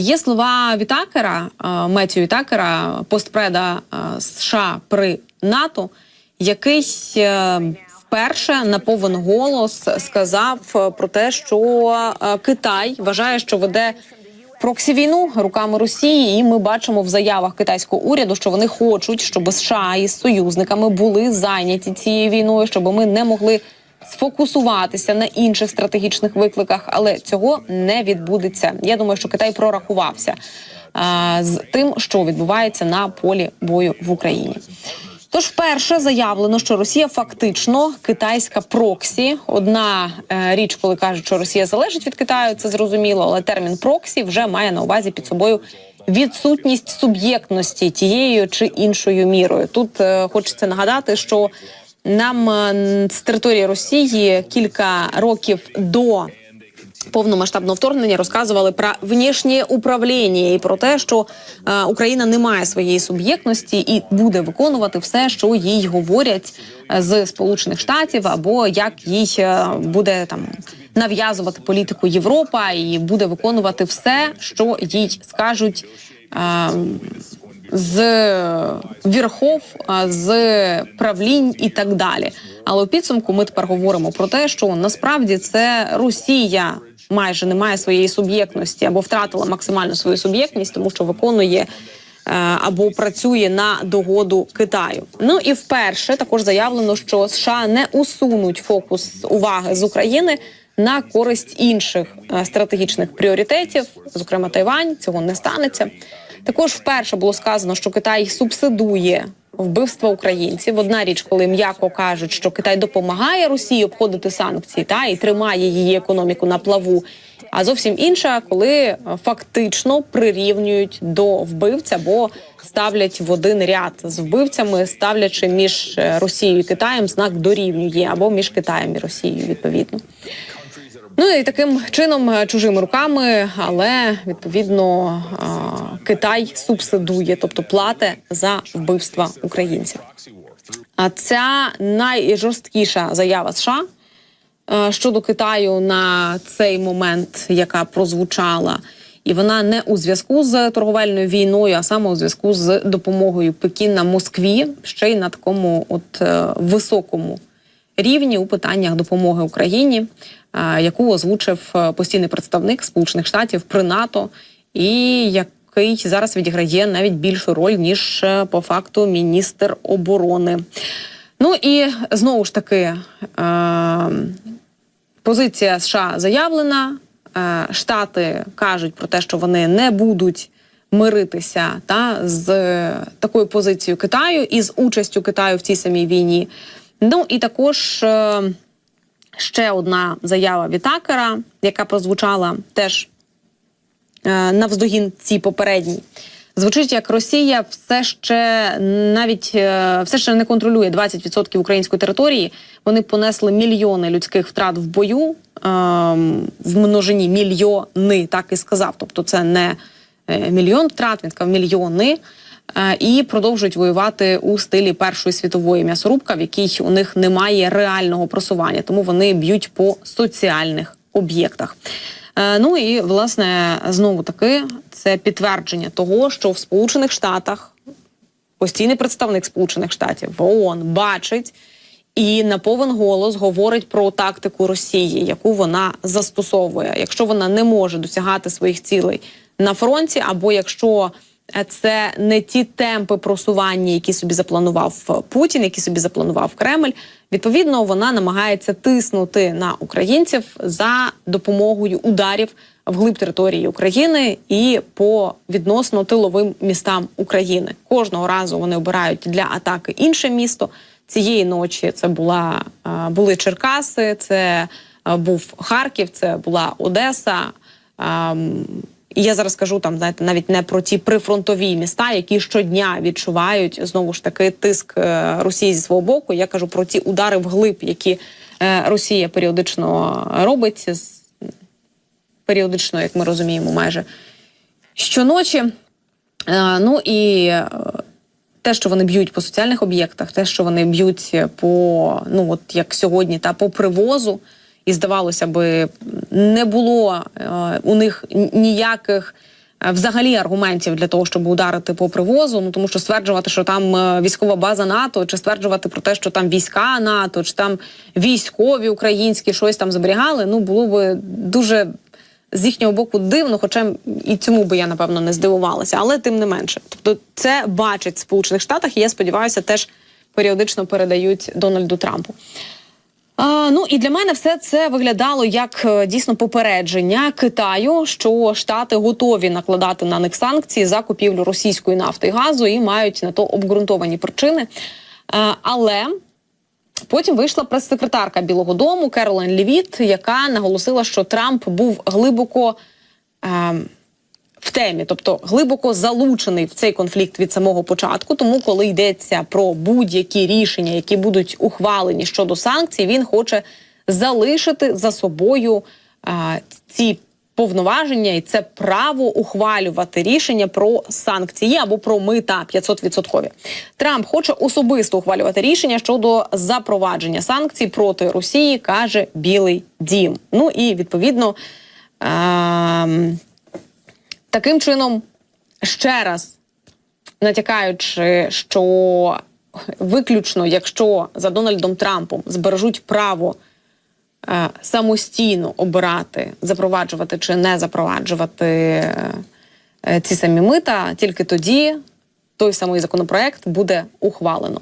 Є слова Вітакера, е, Меттю Вітакера, постпреда е, США при НАТО, який е, вперше на повен голос сказав про те, що Китай вважає, що веде проксі війну руками Росії, і ми бачимо в заявах китайського уряду, що вони хочуть, щоб США із союзниками були зайняті цією війною, щоб ми не могли сфокусуватися на інших стратегічних викликах, але цього не відбудеться. Я думаю, що Китай прорахувався а, з тим, що відбувається на полі бою в Україні. Тож, вперше заявлено, що Росія фактично китайська проксі. Одна е, річ, коли кажуть, що Росія залежить від Китаю, це зрозуміло, але термін проксі вже має на увазі під собою відсутність суб'єктності тією чи іншою мірою. Тут е, хочеться нагадати, що нам е, з території Росії кілька років до повномасштабного вторгнення розказували про внішнє управління і про те, що е, Україна не має своєї суб'єктності і буде виконувати все, що їй говорять е, з Сполучених Штатів, або як їй е, буде там нав'язувати політику Європа, і буде виконувати все, що їй скажуть. е, з вірхов, з правлінь і так далі. Але у підсумку ми тепер говоримо про те, що насправді це Росія майже не має своєї суб'єктності або втратила максимально свою суб'єктність, тому що виконує е, або працює на догоду Китаю. Ну і вперше також заявлено, що США не усунуть фокус уваги з України. На користь інших е, стратегічних пріоритетів, зокрема Тайвань, цього не станеться. Також вперше було сказано, що Китай субсидує вбивства українців. Одна річ, коли м'яко кажуть, що Китай допомагає Росії обходити санкції та і тримає її економіку на плаву. А зовсім інша, коли фактично прирівнюють до вбивця, бо ставлять в один ряд з вбивцями, ставлячи між е, Росією і Китаєм знак дорівнює або між Китаєм і Росією відповідно. Ну і таким чином е, чужими руками, але відповідно е, Китай субсидує, тобто платить за вбивства українців. А ця найжорсткіша заява США е, щодо Китаю на цей момент, яка прозвучала, і вона не у зв'язку з торговельною війною, а саме у зв'язку з допомогою Пекіна Москві, ще й на такому от високому рівні у питаннях допомоги Україні, яку озвучив е, постійний представник Сполучених Штатів при НАТО, і який зараз відіграє навіть більшу роль ніж е, по факту міністр оборони. Ну і знову ж таки. Е- Позиція США заявлена. Штати кажуть про те, що вони не будуть миритися та з такою позицією Китаю і з участю Китаю в цій самій війні. Ну і також е, ще одна заява Вітакера, яка прозвучала теж е, навздогін цій попередній. Звучить як Росія все ще навіть е, все ще не контролює 20% української території. Вони понесли мільйони людських втрат в бою ем, в множині мільйони, так і сказав. Тобто, це не мільйон втрат, він сказав мільйони. Е, І продовжують воювати у стилі Першої світової м'ясорубка, в якій у них немає реального просування, тому вони б'ють по соціальних об'єктах. Е, Ну і власне знову таки це підтвердження того, що в Сполучених Штатах постійний представник Сполучених Штатів в ООН бачить і на повен голос говорить про тактику Росії, яку вона застосовує. Якщо вона не може досягати своїх цілей на фронті, або якщо це не ті темпи просування, які собі запланував Путін, які собі запланував Кремль. Відповідно, вона намагається тиснути на українців за допомогою ударів вглиб території України і по відносно тиловим містам України. Кожного разу вони обирають для атаки інше місто. Цієї ночі це була е, були Черкаси, це е, був Харків, це була Одеса. І я зараз кажу там, знаєте, навіть не про ті прифронтові міста, які щодня відчувають знову ж таки тиск е, Росії зі свого боку. Я кажу про ті удари вглиб, які е, Росія періодично робить періодично, як ми розуміємо, майже щоночі. Е, Ну і те, що вони б'ють по соціальних об'єктах, те, що вони б'ють по ну от як сьогодні, та по привозу, і здавалося би, не було е, у них ніяких е, взагалі аргументів для того, щоб ударити по привозу. Ну тому що стверджувати, що там е, військова база НАТО, чи стверджувати про те, що там війська НАТО, чи там військові українські щось там зберігали, ну було би дуже з їхнього боку дивно, хоча і цьому би я напевно не здивувалася, але тим не менше. Тобто, це бачать в Сполучених Штатах, і я сподіваюся, теж періодично передають Дональду Трампу. А, ну і для мене все це виглядало як е, дійсно попередження Китаю, що Штати готові накладати на них санкції за купівлю російської нафти і газу і мають на то обґрунтовані причини. А, але Потім вийшла прес-секретарка Білого Дому Керолайн Лівіт, яка наголосила, що Трамп був глибоко е, в темі, тобто глибоко залучений в цей конфлікт від самого початку. Тому, коли йдеться про будь-які рішення, які будуть ухвалені щодо санкцій, він хоче залишити за собою е, ці повноваження і це право ухвалювати рішення про санкції або про мита 500%. Трамп хоче особисто ухвалювати рішення щодо запровадження санкцій проти Росії, каже Білий Дім. Ну і відповідно. Ем... Таким чином, ще раз натякаючи, що виключно, якщо за Дональдом Трампом збережуть право е, самостійно обирати, запроваджувати чи не запроваджувати е, ці самі мита, тільки тоді той самий законопроект буде ухвалено.